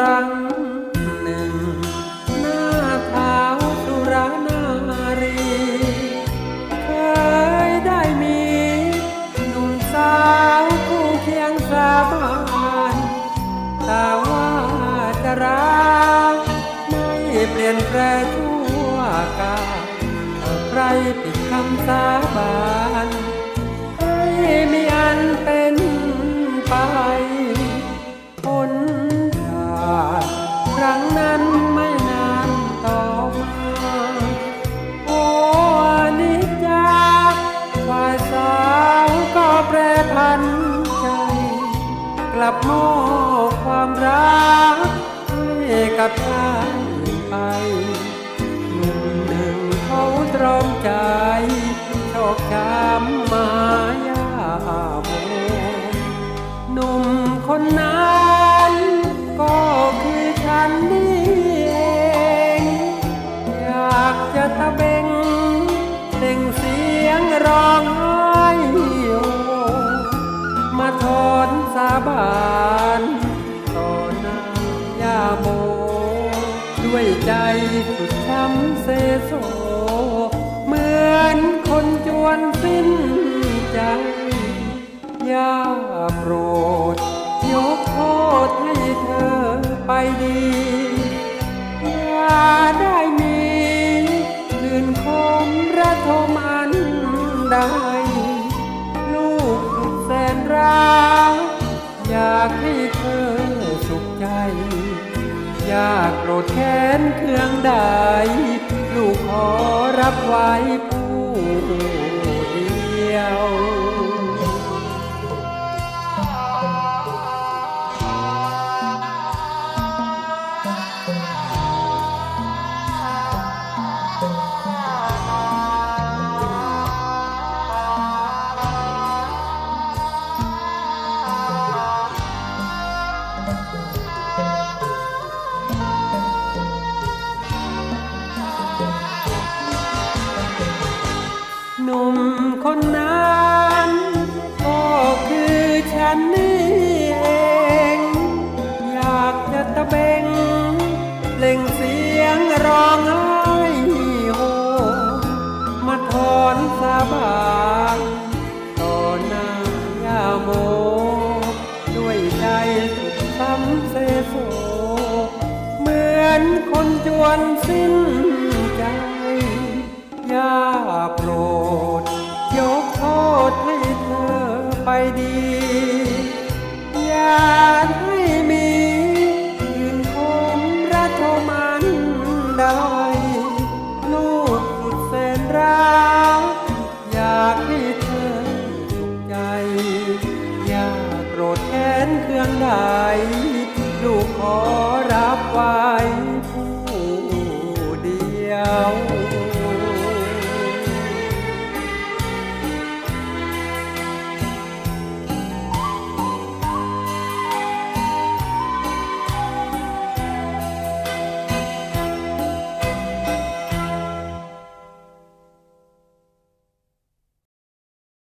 รั้งหนึ่ง หน้าเท้าสุรานารีเคยได้มีหนุ่มสาวคู่เคียงสาบานแต่ว่าจะรักไม่เปลี่ยนแปลงชั่วกาลถ้าใครผิดคำสาบาน ลับมอบความรักให้กับชายไปหนุ่มหนึ่งเขาตรอมใจชคช้ำมายาโมหนุ่มคนนั้น ด้วยใจสุดช้ำเซโซ เหมือนคนจวนสิ้นใจอย่าโปรด ยกโทษให้เธอไปดีากโกรธแค้นเครื่องใด ลูกขอรับไว้ผู้เดียว คนนั้นก็คือฉันนี่เอง อยากจะตะเบงเล่งเสียงร้องไห้โฮมาถอนสาบานต่อหน้ายาโม ด้วยใจสุดช้ำเซโซเหมือนคนจวนสิ้นใจยาโปราโกรธแค้นเคืองใดลูกขอ